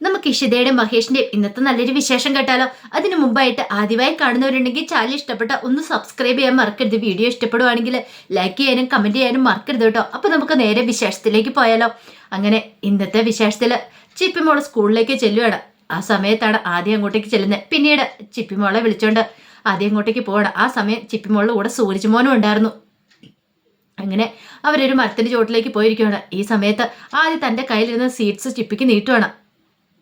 നമുക്ക് ഇഷിതയുടെയും മഹേഷിന്റെയും ഇന്നത്തെ നല്ലൊരു വിശേഷം കേട്ടാലോ? അതിനു മുമ്പായിട്ട് ആദ്യമായി കാണുന്നവരുണ്ടെങ്കിൽ ചാനൽ ഇഷ്ടപ്പെട്ട ഒന്ന് സബ്സ്ക്രൈബ് ചെയ്യാൻ മറക്കരുത്. വീഡിയോ ഇഷ്ടപ്പെടുവാണെങ്കിൽ ലൈക്ക് ചെയ്യാനും കമന്റ് ചെയ്യാനും മറക്കരുത് കേട്ടോ. അപ്പൊ നമുക്ക് നേരെ വിശേഷത്തിലേക്ക് പോയാലോ? അങ്ങനെ ഇന്നത്തെ വിശേഷത്തിൽ ചിപ്പിമോൾ സ്കൂളിലേക്ക് ചെല്ലുകയാണ് ആ സമയത്താണ് ആദ്യം അങ്ങോട്ടേക്ക് ചെല്ലുന്നത്. പിന്നീട് ചിപ്പിമോളെ വിളിച്ചോണ്ട് ആദ്യം അങ്ങോട്ടേക്ക് പോകണം ആ സമയം ചിപ്പിമോളുടെ കൂടെ സൂരജ്മോനും ഉണ്ടായിരുന്നു. അങ്ങനെ അവരൊരു മരത്തിന്റെ ചോട്ടിലേക്ക് പോയിരിക്കുകയാണ് ഈ സമയത്ത് ആദ്യം തന്റെ കയ്യിലിരുന്ന സീഡ്സ് ചിപ്പിക്ക് നീട്ടുവാണ്.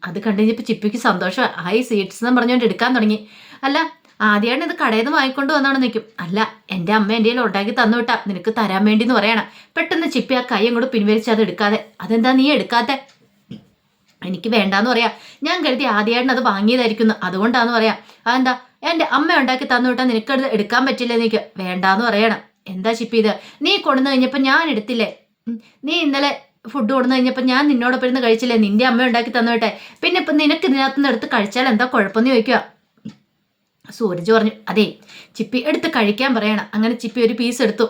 അത് കണ്ടു ചിപ്പിക്ക് സന്തോഷം. ആയി സീറ്റ്സ് എന്ന് പറഞ്ഞുകൊണ്ട് എടുക്കാൻ തുടങ്ങി. അല്ല ആദ്യമാണ് ഇത് കടയിൽ നിന്ന് വാങ്ങിക്കൊണ്ട് വന്നാണ് നിൽക്കും അല്ല എന്റെ അമ്മ എന്റെ ഉണ്ടാക്കി തന്നു വിട്ടാ നിനക്ക് തരാൻ വേണ്ടി എന്ന് പറയണം. പെട്ടെന്ന് ചിപ്പി ആ കൈ അങ്ങോട്ട് പിൻവലിച്ച് അത് എടുക്കാതെ. അതെന്താ നീ എടുക്കാത്തെ? എനിക്ക് വേണ്ടാന്ന് പറയാം. ഞാൻ കരുതി ആദ്യമായിട്ട് അത് വാങ്ങിയതായിരിക്കുന്നു. അതുകൊണ്ടാന്ന് പറയാം. അതെന്താ? എന്റെ അമ്മ ഉണ്ടാക്കി തന്നു വിട്ടാൽ നിനക്കത് എടുക്കാൻ പറ്റില്ല എനിക്ക് വേണ്ടാന്ന് പറയണം. എന്താ ചിപ്പി ഇത്? നീ കൊണ്ടുവന്ന് കഴിഞ്ഞപ്പോൾ ഞാൻ എടുത്തില്ലേ? നീ ഇന്നലെ ഫുഡ് കൊടുന്നു കഴിഞ്ഞപ്പോൾ ഞാൻ നിന്നോടൊപ്പം ഇരുന്ന് കഴിച്ചില്ലേ? നിന്റെ അമ്മ ഉണ്ടാക്കി തന്നോട്ടെ പിന്നെ ഇപ്പം നിനക്ക് ഇതിനകത്ത് നിന്ന് എടുത്ത് കഴിച്ചാൽ എന്താ കുഴപ്പമെന്ന് ചോദിക്കുക സൂരജ് പറഞ്ഞു അതെ ചിപ്പി എടുത്ത് കഴിക്കാൻ പറയണം. അങ്ങനെ ചിപ്പി ഒരു പീസ് എടുത്തു.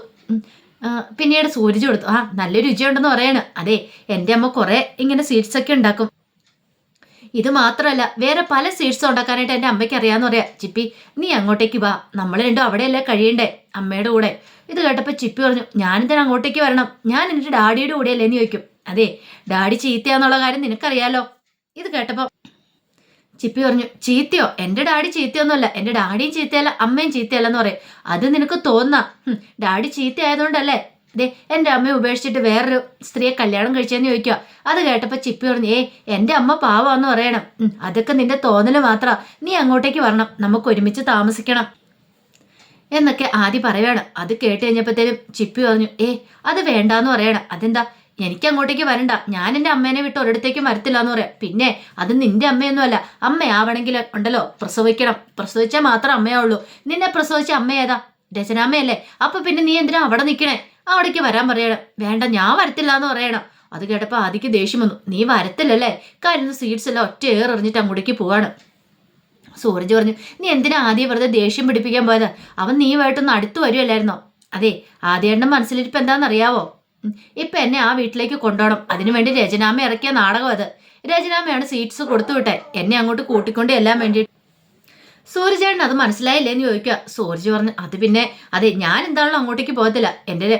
പിന്നീട് സൂരജ് കൊടുത്തു ആ നല്ല രുചിയുണ്ടെന്ന് പറയണം. അതെ എന്റെ അമ്മ കുറേ ഇങ്ങനെ സ്വീറ്റ്സ് ഒക്കെ ഉണ്ടാക്കും. ഇത് മാത്രമല്ല വേറെ പല സ്വീറ്റ്സും ഉണ്ടാക്കാനായിട്ട് എന്റെ അമ്മയ്ക്ക് അറിയാമെന്ന് പറയാം. ചിപ്പി നീ അങ്ങോട്ടേക്ക് വാ. നമ്മൾ രണ്ടും അവിടെയല്ലേ കഴിയണ്ടേ? അമ്മയുടെ കൂടെ. ഇത് കേട്ടപ്പോൾ ചിപ്പി പറഞ്ഞു ഞാനിതിന് അങ്ങോട്ടേക്ക് വരണം. ഞാൻ എന്റെ ഡാഡിയുടെ കൂടെയല്ലേ? എന്ന് ചോദിക്കും. അതെ ഡാഡി ചീത്തയാന്നുള്ള കാര്യം നിനക്കറിയാലോ. ഇത് കേട്ടപ്പോൾ ചിപ്പി പറഞ്ഞു ചീത്തയോ? എന്റെ ഡാഡി ചീത്തയൊന്നുമല്ല. എന്റെ ഡാഡിയും ചീത്തയല്ല അമ്മയും ചീത്തയല്ല എന്ന് പറയും. അത് നിനക്ക് തോന്നാം. ഡാഡി ചീത്തയായതുകൊണ്ടല്ലേ? ദേ എന്റെ അമ്മയെ ഉപേക്ഷിച്ചിട്ട് വേറൊരു സ്ത്രീയെ കല്യാണം കഴിച്ചെന്ന് ചോദിക്കുക അത് കേട്ടപ്പോൾ ചിപ്പി പറഞ്ഞു ഏ എന്റെ അമ്മ പാവാന്ന് പറയണം. അതൊക്കെ നിന്റെ തോന്നൽ മാത്രം. നീ അങ്ങോട്ടേക്ക് വരണം. നമുക്ക് ഒരുമിച്ച് താമസിക്കണം. എന്നൊക്കെ ആദ്യം പറയണം അത് കേട്ട് കഴിഞ്ഞപ്പോഴത്തേനും ചിപ്പി പറഞ്ഞു ഏ അത് വേണ്ടാന്ന് പറയണം. അതെന്താ? എനിക്ക് അങ്ങോട്ടേക്ക് വരണ്ട. ഞാൻ എന്റെ അമ്മേനെ വിട്ട് ഒരിടത്തേക്കും വരത്തില്ല എന്ന് പറയാം. പിന്നെ അത് നിന്റെ അമ്മയൊന്നുമല്ല. അമ്മയാവണമെങ്കിൽ ഉണ്ടല്ലോ പ്രസവിക്കണം. പ്രസവിച്ചാൽ മാത്രം അമ്മയാവുള്ളൂ. നിന്നെ പ്രസവിച്ച അമ്മ ഏതാ? രചനാമ്മയല്ലേ? അപ്പൊ പിന്നെ നീ എന്തിനാ അവിടെ നിൽക്കണേ അവിടേക്ക് വരാൻ പറയണം. വേണ്ട ഞാൻ വരത്തില്ല എന്ന് പറയണം. അത് കേട്ടപ്പോൾ ആദിക്ക് ദേഷ്യം വന്നു. നീ വരത്തില്ലല്ലേ? കാര്യം സ്വീറ്റ്സ് എല്ലാം ഒറ്റ ഏറെറിഞ്ഞിട്ട് അങ്ങോട്ടേക്ക് പോവാണ്. സൂരജ് പറഞ്ഞു നീ എന്തിനാ ആദ്യം വെറുതെ ദേഷ്യം പിടിപ്പിക്കാൻ പോയത്? അവൻ നീയുമായിട്ടൊന്ന് അടുത്ത് വരുമല്ലായിരുന്നോ അതെ ആദ്യേണ്ട മനസ്സിലിരിപ്പ് എന്താണെന്നറിയാവോ? ഇപ്പം എന്നെ ആ വീട്ടിലേക്ക് കൊണ്ടുപോകണം. അതിനുവേണ്ടി രചനാമ്മ ഇറക്കിയ നാടകം അത്. രചനാമ്മയാണ് സീറ്റ്സ് കൊടുത്തു വിട്ടെ. എന്നെ അങ്ങോട്ട് കൂട്ടിക്കൊണ്ട് എല്ലാം വേണ്ടി സൂര്യചേട്ടൻ അത് മനസ്സിലായില്ലേ എന്ന് ചോദിക്കുക സൂരജ് പറഞ്ഞു അത് പിന്നെ അതെ ഞാൻ എന്താണല്ലോ അങ്ങോട്ടേക്ക് പോകത്തില്ല. എന്റെ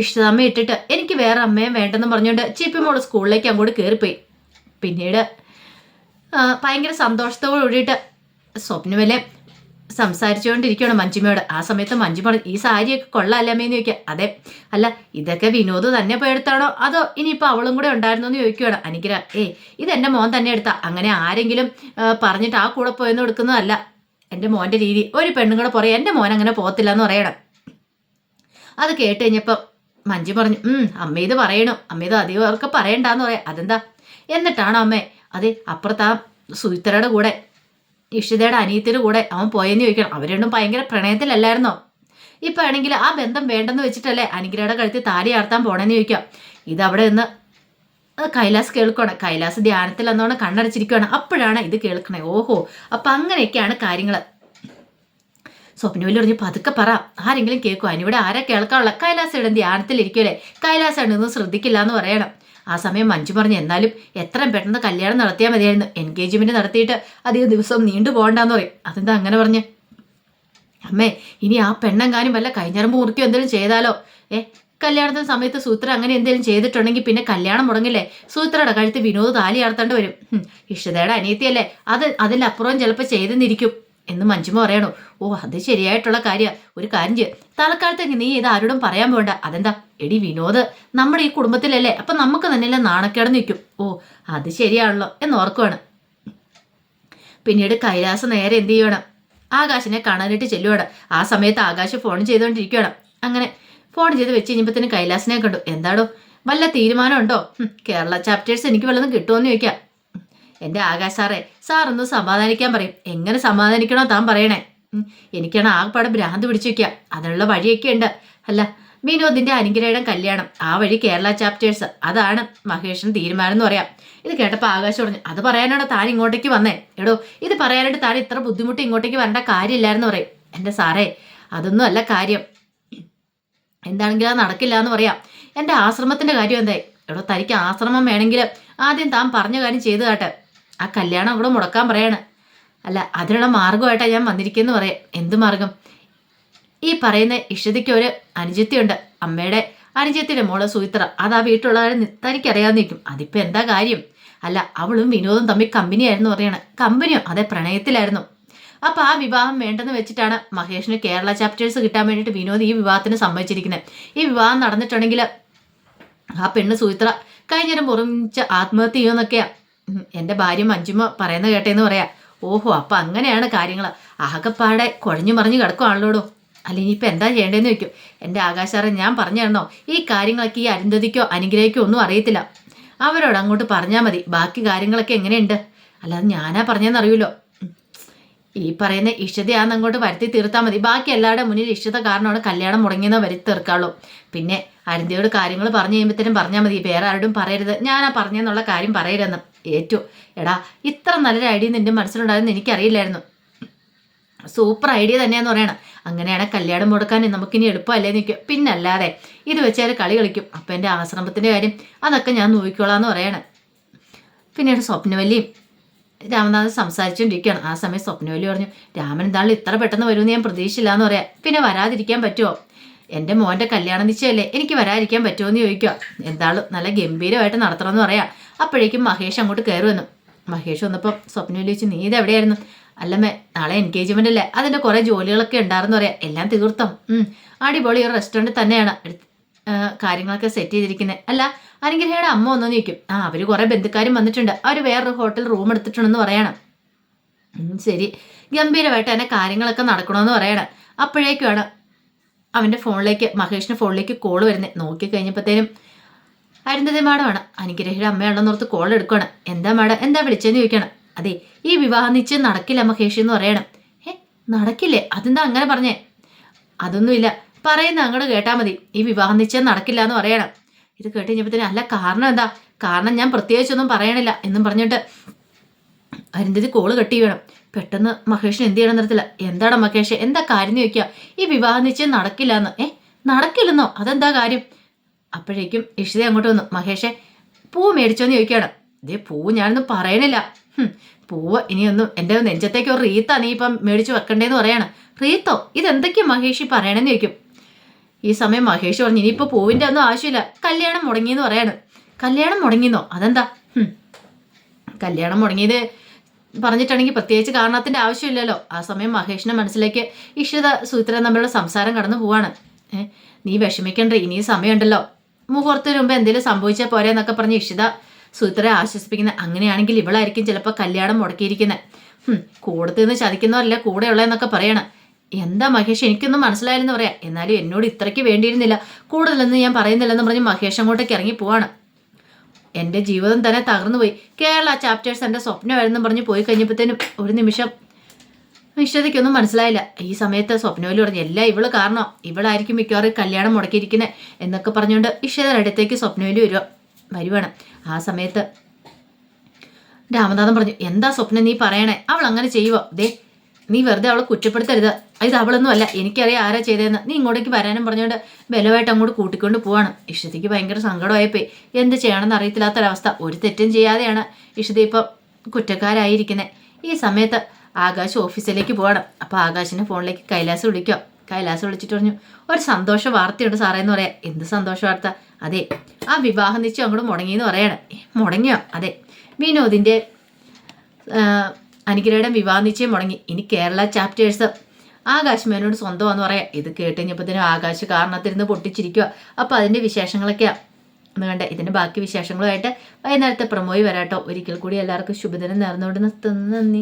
ഇഷ്ടതമ്മ ഇട്ടിട്ട് എനിക്ക് വേറെ അമ്മയും വേണ്ടെന്ന് പറഞ്ഞുകൊണ്ട് ചിപ്പി മോൾ സ്കൂളിലേക്ക് അങ്ങോട്ട് കയറിപ്പോയി. പിന്നീട് ഭയങ്കര സന്തോഷത്തോട് കൂടിയിട്ട് സ്വപ്നമല്ലേ സംസാരിച്ചുകൊണ്ടിരിക്കുകയാണ് മഞ്ജുമയോട്. ആ സമയത്ത് മഞ്ജു പറഞ്ഞു ഈ സാരിയൊക്കെ കൊള്ളാല്ലേ എന്ന് ചോദിക്കുക. അതെ. അല്ല ഇതൊക്കെ വിനോദ് തന്നെ പോയി എടുത്താണോ? അതോ ഇനിയിപ്പോൾ അവളും കൂടെ ഉണ്ടായിരുന്നു? എന്ന് ചോദിക്കുകയാണ് അനുഗ്രഹ. ഏ ഇതെന്റെ മോൻ തന്നെ എടുത്താ. അങ്ങനെ ആരെങ്കിലും പറഞ്ഞിട്ട് ആ കൂടെ പോയെന്ന് എടുക്കുന്നതല്ല എന്റെ മോന്റെ രീതി. ഒരു പെണ്ണും കൂടെ പറയും എന്റെ മോൻ അങ്ങനെ പോകത്തില്ല എന്ന് പറയണം. അത് കേട്ട് കഴിഞ്ഞപ്പോൾ മഞ്ജു പറഞ്ഞു അമ്മ ഇത് പറയണു. അമ്മ ഇത് അധികം അവർക്ക് പറയണ്ടെന്ന് പറയാം. അതെന്താ? എന്നിട്ടാണോ അമ്മേ അതെ അപ്പുറത്ത് ആ സുചിത്രയുടെ കൂടെ ഇഷിതയുടെ അനിയത്തിയുടെ കൂടെ അവൻ പോയെന്ന് ചോദിക്കണം. അവർ രണ്ടും ഭയങ്കര പ്രണയത്തിലല്ലായിരുന്നോ? ഇപ്പൊ ആണെങ്കിൽ ആ ബന്ധം വേണ്ടെന്ന് വെച്ചിട്ടല്ലേ അനുഗ്രഹയുടെ കഴുത്തിൽ താലി ആർത്താൻ പോണെന്ന് ചോദിക്കാം. ഇതവിടെ നിന്ന് കൈലാസ് കേൾക്കണം കൈലാസ് ധ്യാനത്തിൽ എന്നോണം കണ്ണടച്ചിരിക്കുകയാണ് അപ്പോഴാണ് ഇത് കേൾക്കണേ. ഓഹോ അപ്പൊ അങ്ങനെയൊക്കെയാണ് കാര്യങ്ങൾ സ്വപ്നവിൽ പറഞ്ഞു പതുക്കെ പറ. ആരെങ്കിലും കേൾക്കും അനിവിടെ ആരാ കേൾക്കാനുള്ള കൈലാസയുടെ ധ്യാനത്തിലിരിക്കുമല്ലേ കൈലാസാണ് ഇതൊന്നും ശ്രദ്ധിക്കില്ല എന്ന് പറയണം. ആ സമയം മഞ്ജു പറഞ്ഞു എന്നാലും എത്രയും പെട്ടെന്ന് കല്യാണം നടത്തിയാൽ മതിയായിരുന്നു. എൻഗേജ്മെന്റ് നടത്തിയിട്ട് അധികം ദിവസം നീണ്ടു പോകണ്ടെന്ന് പറയും. അതെന്താ അങ്ങനെ പറഞ്ഞ്? അമ്മേ ഇനി ആ പെണ്ണെങ്കാനും വല്ല കൈഞ്ഞറമ്പ് മുറിക്കോ എന്തെങ്കിലും ചെയ്താലോ? ഏ കല്യാണത്തിന് സമയത്ത് സൂത്ര അങ്ങനെ എന്തെങ്കിലും ചെയ്തിട്ടുണ്ടെങ്കിൽ പിന്നെ കല്യാണം മുടങ്ങില്ലേ? സൂത്രയുടെ കഴുത്ത് വിനോദ് താലി ആർത്തേണ്ടി വരും. ഇഷ്ടതയുടെ അനിയത്തിയല്ലേ. അത് അതിലപ്പുറം ചിലപ്പോൾ ചെയ്തെന്നിരിക്കും. എന്ന് മഞ്ജുമ പറയണു. ഓ അത് ശരിയായിട്ടുള്ള കാര്യ. ഒരു കാര്യം ചെയ്യ. തലക്കാലത്തേക്ക് നീ ഇത് ആരോടും പറയാൻ വേണ്ട അതെന്താ? എടി വിനോദ് നമ്മുടെ ഈ കുടുംബത്തിലല്ലേ? അപ്പൊ നമുക്ക് തന്നെയല്ലേ നാണക്കേട് നിൽക്കും. ഓ അത് ശരിയാണല്ലോ. എന്ന് ഓർക്കുവാണ്. പിന്നീട് കൈലാസ് നേരെ എന്ത് ചെയ്യണം ആകാശിനെ കാണാനായിട്ട് ചെല്ലുവാണ്. ആ സമയത്ത് ആകാശ് ഫോൺ ചെയ്തുകൊണ്ടിരിക്കുകയാണ് അങ്ങനെ ഫോൺ ചെയ്ത് വെച്ച് കഴിഞ്ഞപ്പോഴത്തേന് കൈലാസിനെ കണ്ടു. എന്താടോ? വല്ല തീരുമാനമുണ്ടോ? കേരള ചാപ്റ്റേഴ്സ് എനിക്ക് വല്ലതും കിട്ടുമെന്ന് ചോദിക്കാം. എന്റെ ആകാശ് സാറേ സാർ ഒന്ന് സമാധാനിക്കാൻ പറയും. എങ്ങനെ സമാധാനിക്കണോ താൻ പറയണേ. എനിക്കാണ് ആകെപ്പാടെ ഭ്രാന്ത് പിടിച്ചു വയ്ക്കുക അതിനുള്ള വഴിയൊക്കെ ഉണ്ട്. അല്ല വിനോദിന്റെ അനുഗ്രഹയുടെ കല്യാണം. ആ വഴി കേരള ചാപ്റ്റേഴ്സ്. അതാണ് മഹേഷിന് തീരുമാനം എന്ന് പറയാം. ഇത് കേട്ടപ്പോൾ ആകാശ് പറഞ്ഞു അത് പറയാനാണോ താൻ ഇങ്ങോട്ടേക്ക് വന്നേ? എടോ ഇത് പറയാനായിട്ട് താൻ ഇത്ര ബുദ്ധിമുട്ട് ഇങ്ങോട്ടേക്ക് വരേണ്ട കാര്യമില്ലായിരുന്നു പറയും. എന്റെ സാറേ അതൊന്നും അല്ല കാര്യം. എന്താണെങ്കിലും അത് നടക്കില്ല എന്ന് പറയാം. എന്റെ ആശ്രമത്തിന്റെ കാര്യം എന്തായി? എടോ തനിക്ക് ആശ്രമം വേണമെങ്കിൽ ആദ്യം താൻ പറഞ്ഞ കാര്യം ചെയ്തു കാട്ടെ. ആ കല്യാണം അവിടെ മുടക്കാൻ പറയാണ്. അല്ല അതിനുള്ള മാർഗമായിട്ടാണ് ഞാൻ വന്നിരിക്കുന്നു പറയാം. എന്ത് മാർഗം ഈ പറയുന്ന ഇഷതയ്ക്ക് ഒരു അനുജത്തിയുണ്ട്. അമ്മയുടെ അനുജത്തിയുടെ മോൾ സുയിത്ര അത് ആ വീട്ടിലുള്ളവരെ തനിക്കറിയാവുന്നിരിക്കും അതിപ്പോൾ എന്താ കാര്യം? അല്ല അവളും വിനോദും തമ്മിൽ കമ്പനിയായിരുന്നു പറയണ. കമ്പനിയോ? അതെ പ്രണയത്തിലായിരുന്നു. അപ്പോൾ ആ വിവാഹം വേണ്ടെന്ന് വെച്ചിട്ടാണ് മഹേഷിന് കേരള ചാപ്റ്റേഴ്സ് കിട്ടാൻ വേണ്ടിയിട്ട് വിനോദ് ഈ വിവാഹത്തിന് സമ്മതിച്ചിരിക്കുന്നത് ഈ വിവാഹം നടന്നിട്ടുണ്ടെങ്കിൽ ആ പെണ്ണ് സുയിത്ര കഴിഞ്ഞേരം മുറിച്ച് ആത്മഹത്യ ചെയ്യുമെന്നൊക്കെയാ ഉം, എന്റെ ഭാര്യ മഞ്ജുമ പറയുന്ന കേട്ടേന്ന് പറയാ. ഓഹോ അപ്പൊ അങ്ങനെയാണ് കാര്യങ്ങൾ ആകെപ്പാടെ കുഴഞ്ഞു മറിഞ്ഞു കിടക്കുവാണല്ലോടോ? അല്ല ഇനിയിപ്പോൾ എന്താ ചെയ്യേണ്ടതെന്ന് വെക്കും എന്റെ ആകാശാറെ ഞാൻ പറഞ്ഞു തരണോ? ഈ കാര്യങ്ങളൊക്കെ ഈ അരുന്ധതിക്കോ അനുഗ്രഹിക്കോ ഒന്നും അറിയത്തില്ല. അവരോട് അങ്ങോട്ട് പറഞ്ഞാൽ മതി. ബാക്കി കാര്യങ്ങളൊക്കെ എങ്ങനെയുണ്ട്? അല്ലാതെ ഞാനാ പറഞ്ഞതെന്ന് അറിയൂലോ ഈ പറയുന്ന ഇഷ്ടതയാന്ന് അങ്ങോട്ട് വരുത്തി തീർത്താൽ മതി. ബാക്കി എല്ലാവരുടെ മുന്നിൽ ഇഷ്ടത കാരണമാണ് കല്യാണം മുടങ്ങിയെന്ന് വരുത്തി തീർക്കാവുള്ളൂ പിന്നെ അരുന്തിയോട് കാര്യങ്ങൾ പറഞ്ഞു കഴിയുമ്പോഴത്തേനും പറഞ്ഞാൽ മതി. വേറെ ആരോടും പറയരുത്. ഞാനാ പറഞ്ഞെന്നുള്ള കാര്യം പറയരുതെന്ന്. ഏറ്റു. എടാ ഇത്ര നല്ലൊരു ഐഡിയ നിന്റെ മനസ്സിലുണ്ടായിരുന്നു എനിക്കറിയില്ലായിരുന്നു. സൂപ്പർ ഐഡിയ തന്നെയാന്ന് പറയണം. അങ്ങനെയാണ് കല്യാണം മുടക്കാൻ നമുക്കിനി എളുപ്പമല്ലേ നിൽക്കുക പിന്നല്ലാതെ ഇത് വെച്ചാൽ കളി കളിക്കും. അപ്പം എന്റെ ആശ്രമത്തിന്റെ കാര്യം അതൊക്കെ ഞാൻ നോക്കിക്കോളാന്ന് പറയണം. പിന്നീട് സ്വപ്നവല്ലിയും രാമനാഥൻ സംസാരിച്ചുകൊണ്ടിരിക്കുകയാണ് ആ സമയം സ്വപ്നവല്ലി പറഞ്ഞു രാമൻ എന്താളും ഇത്ര പെട്ടെന്ന് വരുമെന്ന് ഞാൻ പ്രതീക്ഷയില്ല എന്ന് പറയാം. പിന്നെ വരാതിരിക്കാൻ പറ്റുമോ എന്റെ മോന്റെ കല്യാണം നിശ്ചയമല്ലേ എനിക്ക് വരാതിരിക്കാൻ പറ്റുമോ എന്ന് ചോദിക്കുക. എന്താളും നല്ല ഗംഭീരമായിട്ട് നടത്തണമെന്ന് പറയാം. അപ്പോഴേക്കും മഹേഷ് അങ്ങോട്ട് കയറി വന്നു. മഹേഷ് വന്നപ്പം സ്വപ്നം ചോദിച്ചു നീ ഇത് എവിടെയായിരുന്നു? അല്ലമ്മേ നാളെ എൻഗേജ്മെന്റ് അല്ലേ? അതിന്റെ കുറെ ജോലികളൊക്കെ ഉണ്ടായിരുന്നു പറയാം. എല്ലാം തീർത്തം? അടിപൊളി ഒരു റെസ്റ്റോറന്റ് തന്നെയാണ്. കാര്യങ്ങളൊക്കെ സെറ്റ് ചെയ്തിരിക്കുന്നത് അല്ല അനുഗ്രഹയുടെ അമ്മ ഒന്നു നിൽക്കും ആ അവർ കുറെ ബന്ധുക്കാരും വന്നിട്ടുണ്ട്. അവർ വേറൊരു ഹോട്ടൽ റൂം എടുത്തിട്ടുണ്ടെന്ന് പറയണം. ശരി. ഗംഭീരമായിട്ട് തന്നെ കാര്യങ്ങളൊക്കെ നടക്കണമെന്ന് പറയണം. അപ്പോഴേക്കുമാണ് അവന്റെ ഫോണിലേക്ക് മഹേഷിന്റെ ഫോണിലേക്ക് കോൾ വരുന്നത് നോക്കി കഴിഞ്ഞപ്പോഴത്തേനും അരുന്ധതി മാഡമാണ്. അനുഗ്രഹയുടെ അമ്മയാണെന്നോർത്ത് കോൾ എടുക്കണം എന്താ മാഡം? എന്താ വിളിച്ചെന്ന് ചോദിക്കണം. അതെ ഈ വിവാഹം നിശ്ചയം നടക്കില്ല മഹേഷ് എന്ന് പറയണം. ഏ നടക്കില്ലേ? അതെന്താ അങ്ങനെ പറഞ്ഞേ? അതൊന്നുമില്ല. പറയുന്ന അങ്ങോട്ട് കേട്ടാൽ മതി. ഈ വിവാഹം നിശ്ചയം നടക്കില്ല എന്ന് പറയണം. ഇത് കേട്ട് കഴിഞ്ഞപ്പോഴത്തേനും അല്ല കാരണം എന്താ? കാരണം ഞാൻ പ്രത്യേകിച്ചൊന്നും പറയണില്ല എന്നും പറഞ്ഞിട്ട് അരുന്ധതി കോൾ കട്ടി വേണം പെട്ടെന്ന് മഹേഷിന് എന്ത് ചെയ്യണം നിർത്തില്ല എന്താണ് മഹേഷ്? എന്താ കാര്യം ചോദിക്കുക. ഈ വിവാഹ നിശ്ചയം നടക്കില്ല എന്ന്. ഏ നടക്കില്ലെന്നോ? അതെന്താ കാര്യം? അപ്പോഴേക്കും ഇഷിത അങ്ങോട്ട് വന്നു. മഹേഷെ പൂ മേടിച്ചോന്ന് ചോദിക്കുകയാണ്. ഇതേ പൂ ഞാനൊന്നും പറയണില്ല. പൂവ ഇനിയൊന്നും എന്റെ നെഞ്ചത്തേക്ക് ഒരു റീത്ത നീ ഇപ്പം മേടിച്ചു വെക്കണ്ടേന്ന് പറയാണ്. റീത്തോ ഇതെന്തൊക്കെയാ മഹേഷി പറയണമെന്ന് ചോദിക്കും. ഈ സമയം മഹേഷ് പറഞ്ഞു ഇനിയിപ്പോൾ പൂവിന്റെ ഒന്നും ആവശ്യമില്ല. കല്യാണം മുടങ്ങിയെന്ന് പറയാണ്. കല്യാണം മുടങ്ങിയെന്നോ? അതെന്താ? കല്യാണം മുടങ്ങിയത് പറഞ്ഞിട്ടാണെങ്കിൽ പ്രത്യേകിച്ച് കാരണത്തിന്റെ ആവശ്യമില്ലല്ലോ. ആ സമയം മഹേഷിന്റെ മനസ്സിലേക്ക് ഇഷിത സൂത്രൻ തമ്മിലുള്ള സംസാരം കടന്നു പോവാണ്. നീ വിഷമിക്കണ്ട ഇനിയും സമയമുണ്ടല്ലോ. മുഹൂർത്തത്തിന് മുമ്പ് എന്തെങ്കിലും സംഭവിച്ചാൽ പോരെ എന്നൊക്കെ പറഞ്ഞ് ഇഷിത സുഹൃത്തരെ ആശ്വസിപ്പിക്കുന്നത് അങ്ങനെയാണെങ്കിൽ ഇവളായിരിക്കും ചിലപ്പോൾ കല്യാണം മുടക്കിയിരിക്കുന്നത് കൂടത്തിൽ നിന്ന് ചതിക്കുന്നവരല്ല കൂടെയുള്ളതെന്നൊക്കെ പറയണം. എന്താ മഹേഷ് എനിക്കൊന്നും മനസ്സിലായില്ലെന്ന് പറയാം. എന്നാലും എന്നോട് ഇത്രയ്ക്ക് വേണ്ടിയിരുന്നില്ല. കൂടുതലൊന്നും ഞാൻ പറയുന്നില്ലെന്ന് പറഞ്ഞ് മഹേഷ് അങ്ങോട്ടേക്ക് ഇറങ്ങി പോവാണ്. എന്റെ ജീവിതം തന്നെ തകർന്നുപോയി. കേരള ചാപ്റ്റേഴ്സ് എന്റെ സ്വപ്നമായിരുന്നു പറഞ്ഞ് പോയി കഴിഞ്ഞപ്പോഴത്തേനും ഒരു നിമിഷം ഇഷ്ടതയ്ക്കൊന്നും മനസ്സിലായില്ല. ഈ സമയത്ത് സ്വപ്നവലി പറഞ്ഞു എല്ലാം ഇവൾ കാരണം. ഇവളായിരിക്കും മിക്കവാറും കല്യാണം മുടക്കിയിരിക്കുന്നത് എന്നൊക്കെ പറഞ്ഞുകൊണ്ട് ഇഷ്ടതയുടെ അടുത്തേക്ക് സ്വപ്നവലി വരുക വരുവാണ്. ആ സമയത്ത് രാമനാഥൻ പറഞ്ഞു എന്താ സ്വപ്നം നീ പറയണേ? അവൾ അങ്ങനെ ചെയ്യുവോ? ദേ നീ വെറുതെ അവളെ കുറ്റപ്പെടുത്തരുത്. ഇത് അവളൊന്നും അല്ല. എനിക്കറിയാം ആരാ ചെയ്തതെന്ന്. നീ ഇങ്ങോട്ടേക്ക് വരാനും പറഞ്ഞുകൊണ്ട് ബലമായിട്ട് അങ്ങോട്ട് കൂട്ടിക്കൊണ്ട് പോവാണ്. ഇഷ്ടതിക്ക് ഭയങ്കര സങ്കടമായിപ്പോയി. എന്ത് ചെയ്യണമെന്ന് അറിയത്തില്ലാത്തൊരവസ്ഥ. ഒരു തെറ്റും ചെയ്യാതെയാണ് ഇഷ്ടത ഇപ്പം കുറ്റക്കാരായിരിക്കുന്നത് ഈ സമയത്ത് ആകാശ് ഓഫീസിലേക്ക് പോകണം. അപ്പോൾ ആകാശിന്റെ ഫോണിലേക്ക് കൈലാസ് വിളിക്കുക. കൈലാസ് വിളിച്ചിട്ട് പറഞ്ഞു ഒരു സന്തോഷ വാർത്തയുണ്ട് സാറേ എന്ന് പറയാം. എന്ത് സന്തോഷ വാർത്ത? അതെ ആ വിവാഹ നിശ്ചയം അങ്ങോട്ട് മുടങ്ങിയെന്ന് പറയാണ്. "ഏ, മുടങ്ങിയോ? അതെ വിനോദിന്റെ അനുഗ്രഹയുടെ വിവാഹ നിശ്ചയം മുടങ്ങി. ഇനി കേരള ചാപ്റ്റേഴ്സ് ആകാശ് മേനോട് സ്വന്തമാണെന്ന് പറയാം. ഇത് കേട്ട് കഴിഞ്ഞപ്പോഴത്തേനും ആകാശ് കാരണത്തിരുന്ന് പൊട്ടിച്ചിരിക്കുക അപ്പോൾ അതിന്റെ വിശേഷങ്ങളൊക്കെയാ. എന്ന് കണ്ട ഇതിന്റെ ബാക്കി വിശേഷങ്ങളുമായിട്ട് വൈകുന്നേരത്തെ പ്രമോയി വരാട്ടോ. ഒരിക്കൽ കൂടി എല്ലാവർക്കും ശുഭദിനം നേർന്നുകൊണ്ട് നിർത്തുന്നു. നന്ദി.